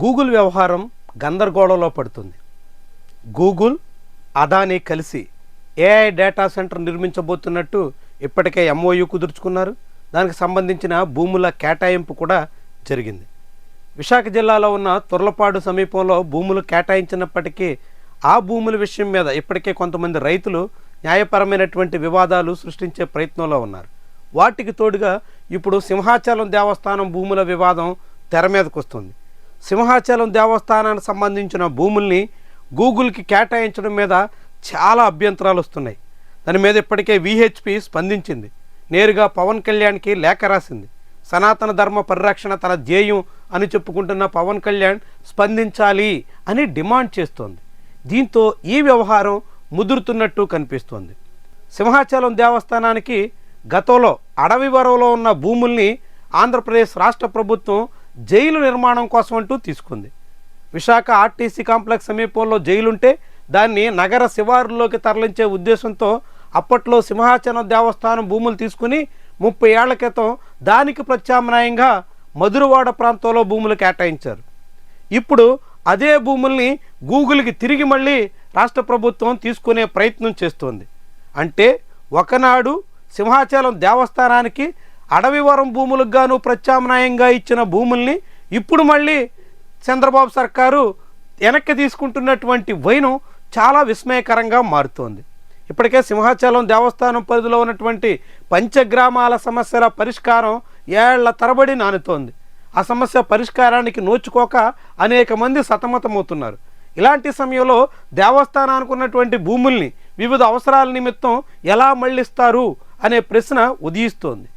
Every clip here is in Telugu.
గూగుల్ వ్యవహారం గందరగోళంలో పడుతుంది. గూగుల్ అదానీ కలిసి ఏఐ డేటా సెంటర్ నిర్మించబోతున్నట్టు ఇప్పటికే ఎంఓయు కుదుర్చుకున్నారు. దానికి సంబంధించిన భూముల కేటాయింపు కూడా జరిగింది. విశాఖ జిల్లాలో ఉన్న తుర్లపాడు సమీపంలో భూములు కేటాయించినప్పటికీ ఆ భూముల విషయం మీద ఇప్పటికే కొంతమంది రైతులు న్యాయపరమైనటువంటి వివాదాలు సృష్టించే ప్రయత్నంలో ఉన్నారు. వాటికి తోడుగా ఇప్పుడు సింహాచలం దేవస్థానం భూముల వివాదం తెర మీదకు వస్తుంది సింహాచలం దేవస్థానానికి సంబంధించిన భూముల్ని గూగుల్కి కేటాయించడం మీద చాలా అభ్యంతరాలు వస్తున్నాయి. దాని మీద ఇప్పటికే విహెచ్పి స్పందించింది. నేరుగా పవన్ కళ్యాణ్కి లేఖ రాసింది. సనాతన ధర్మ పరిరక్షణ తన ధ్యేయం అని చెప్పుకుంటున్న పవన్ కళ్యాణ్ స్పందించాలి అని డిమాండ్ చేస్తోంది. దీంతో ఈ వ్యవహారం ముదురుతున్నట్టు కనిపిస్తోంది. సింహాచలం దేవస్థానానికి గతంలో అడవి వరవలో ఉన్న భూముల్ని ఆంధ్రప్రదేశ్ రాష్ట్ర ప్రభుత్వం జైలు నిర్మాణం కోసం అంటూ తీసుకుంది. విశాఖ ఆర్టీసీ కాంప్లెక్స్ సమీపంలో జైలుంటే దాన్ని నగర శివారులోకి తరలించే ఉద్దేశంతో అప్పట్లో సింహాచలం దేవస్థానం భూములు తీసుకుని ముప్పై ఏళ్ళ క్రితం దానికి ప్రత్యామ్నాయంగా మధురవాడ ప్రాంతంలో భూములు కేటాయించారు. ఇప్పుడు అదే భూముల్ని గూగుల్కి తిరిగి మళ్ళీ రాష్ట్ర ప్రభుత్వం తీసుకునే ప్రయత్నం చేస్తోంది. అంటే ఒకనాడు సింహాచలం దేవస్థానానికి అడవివరం భూములకు గాను ప్రత్యామ్నాయంగా ఇచ్చిన భూముల్ని ఇప్పుడు మళ్ళీ చంద్రబాబు సర్కారు వెనక్కి తీసుకుంటున్నటువంటి వైనం చాలా విస్మయకరంగా మారుతోంది. ఇప్పటికే సింహాచలం దేవస్థానం పరిధిలో ఉన్నటువంటి పంచగ్రామాల సమస్యల పరిష్కారం ఏళ్ళ తరబడి నానుతోంది. ఆ సమస్య పరిష్కారానికి నోచుకోక అనేక మంది సతమతమవుతున్నారు. ఇలాంటి సమయంలో దేవస్థానానికి ఉన్నటువంటి భూముల్ని వివిధ అవసరాల నిమిత్తం ఎలా మళ్ళిస్తారు అనే ప్రశ్న ఉదయిస్తోంది.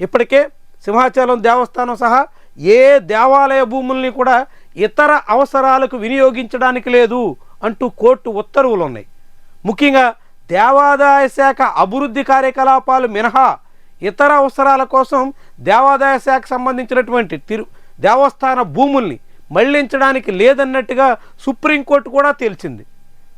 ఇప్పటికే సింహాచలం దేవస్థానం సహా ఏ దేవాలయ భూముల్ని కూడా ఇతర అవసరాలకు వినియోగించడానికి లేదు అంటూ కోర్టు ఉత్తర్వులు ఉన్నాయి ముఖ్యంగా దేవాదాయ శాఖ అభివృద్ధి కార్యకలాపాలు మినహా ఇతర అవసరాల కోసం దేవాదాయ శాఖకు సంబంధించినటువంటి తిరు దేవస్థాన భూముల్ని మళ్ళించడానికి లేదన్నట్టుగా సుప్రీంకోర్టు కూడా తేల్చింది.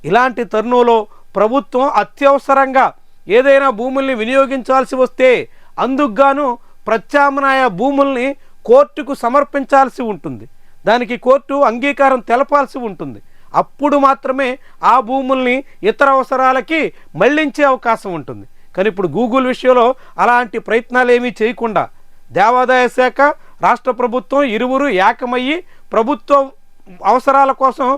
ఇలాంటి తరుణంలో ప్రభుత్వం అత్యవసరంగా ఏదైనా భూముల్ని వినియోగించాల్సి వస్తే అందుకుగాను ప్రత్యామ్నాయ భూముల్ని కోర్టుకు సమర్పించాల్సి ఉంటుంది. దానికి కోర్టు అంగీకారం తెలపాల్సి ఉంటుంది. అప్పుడు మాత్రమే ఆ భూముల్ని ఇతర అవసరాలకి మళ్ళించే అవకాశం ఉంటుంది. కానీ ఇప్పుడు గూగుల్ విషయంలో అలాంటి ప్రయత్నాలు ఏమీ చేయకుండా దేవాదాయ శాఖ రాష్ట్ర ప్రభుత్వం ఇరువురు ఏకమయ్యి ప్రభుత్వ అవసరాల కోసం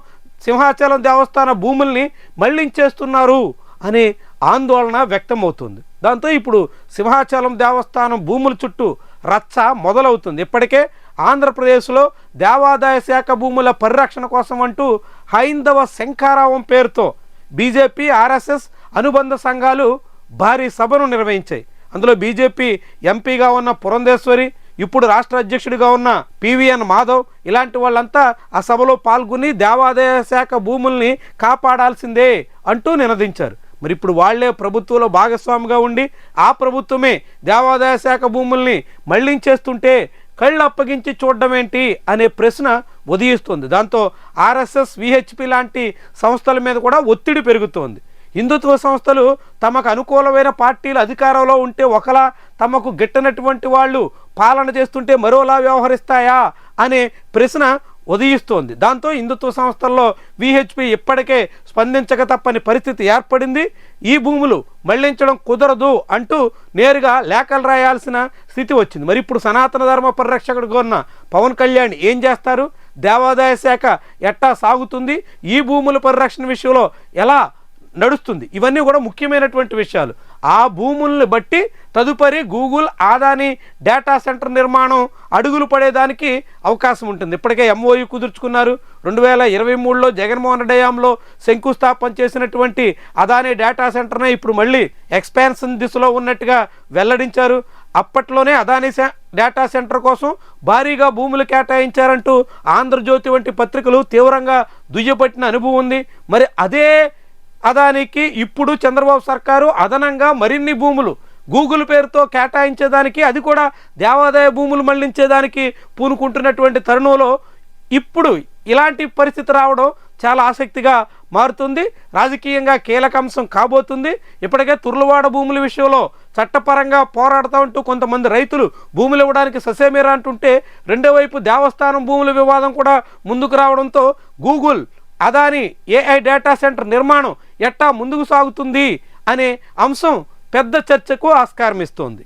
సింహాచలం దేవస్థాన భూముల్ని మళ్ళించేస్తున్నారు అనే ఆందోళన వ్యక్తమవుతుంది. దాంతో ఇప్పుడు సింహాచలం దేవస్థానం భూముల చుట్టూ రచ్చ మొదలవుతుంది. ఇప్పటికే ఆంధ్రప్రదేశ్లో దేవాదాయ శాఖ భూముల పరిరక్షణ కోసం అంటూ హైందవ శంఖారావం పేరుతో బీజేపీ ఆర్ఎస్ఎస్ అనుబంధ సంఘాలు భారీ సభను నిర్వహించాయి. అందులో బీజేపీ ఎంపీగా ఉన్న పురంధేశ్వరి ఇప్పుడు రాష్ట్ర అధ్యక్షుడిగా ఉన్న పివిఎన్ మాధవ్ ఇలాంటి వాళ్ళంతా ఆ సభలో పాల్గొని దేవాదాయ శాఖ భూముల్ని కాపాడాల్సిందే అంటూ నినదించారు. మరి ఇప్పుడు వాళ్ళే ప్రభుత్వంలో భాగస్వామిగా ఉండి ఆ ప్రభుత్వమే దేవాదాయ శాఖ భూముల్ని మళ్ళించేస్తుంటే కళ్ళు అప్పగించి చూడడం ఏంటి అనే ప్రశ్న ఉదయిస్తుంది. దాంతో ఆర్ఎస్ఎస్ విహెచ్పి లాంటి సంస్థల మీద కూడా ఒత్తిడి పెరుగుతోంది. హిందుత్వ సంస్థలు తమకు అనుకూలమైన పార్టీలు అధికారంలో ఉంటే ఒకలా తమకు గిట్టనటువంటి వాళ్ళు పాలన చేస్తుంటే మరోలా వ్యవహరిస్తాయా అనే ప్రశ్న ఉదయిస్తోంది. దాంతో హిందుత్వ సంస్థల్లో విహెచ్పి ఇప్పటికే స్పందించక తప్పని పరిస్థితి ఏర్పడింది. ఈ భూములు మళ్ళించడం కుదరదు అంటూ నేరుగా లేఖలు రాయాల్సిన స్థితి వచ్చింది. మరి ఇప్పుడు సనాతన ధర్మ పరిరక్షకుడిగా ఉన్న పవన్ కళ్యాణ్ ఏం చేస్తారు? దేవాదాయ శాఖ ఎట్టా సాగుతుంది? ఈ భూముల పరిరక్షణ విషయంలో ఎలా నడుస్తుంది? ఇవన్నీ కూడా ముఖ్యమైనటువంటి విషయాలు. ఆ భూముల్ని బట్టి తదుపరి గూగుల్ ఆదాని డేటా సెంటర్ నిర్మాణం అడుగులు పడేదానికి అవకాశం ఉంటుంది. ఇప్పటికే ఎంఓయు కుదుర్చుకున్నారు. రెండు వేల ఇరవై మూడులో జగన్మోహన్ రెడ్డి హయాంలో శంకుస్థాపన చేసినటువంటి అదాని డేటా సెంటర్నే ఇప్పుడు మళ్ళీ ఎక్స్పాన్షన్ దిశలో ఉన్నట్టుగా వెల్లడించారు. అప్పట్లోనే అదాని సె- డేటా సెంటర్ కోసం భారీగా భూములు కేటాయించారంటూ ఆంధ్రజ్యోతి వంటి పత్రికలు తీవ్రంగా దుయ్యబట్టిన అనుభవం ఉంది. మరి అదే అదానికి ఇప్పుడు చంద్రబాబు సర్కారు అదనంగా మరిన్ని భూములు గూగుల్ పేరుతో కేటాయించేదానికి అది కూడా దేవాదాయ భూములు మళ్ళించేదానికి పూనుకుంటున్నటువంటి తరుణంలో ఇప్పుడు ఇలాంటి పరిస్థితి రావడం చాలా ఆసక్తిగా మారుతుంది. రాజకీయంగా కీలక అంశం కాబోతుంది. ఇప్పటికే తుర్లవాడ భూముల విషయంలో చట్టపరంగా పోరాడుతూ ఉంటూ కొంతమంది రైతులు భూములు ఇవ్వడానికి ససేమీరా అంటుంటే రెండో వైపు దేవస్థానం భూముల వివాదం కూడా ముందుకు రావడంతో Google Adani AI data centre నిర్మాణం ఎట్టా ముందుకు సాగుతుంది అనే అంశం పెద్ద చర్చకు ఆస్కారం ఇస్తోంది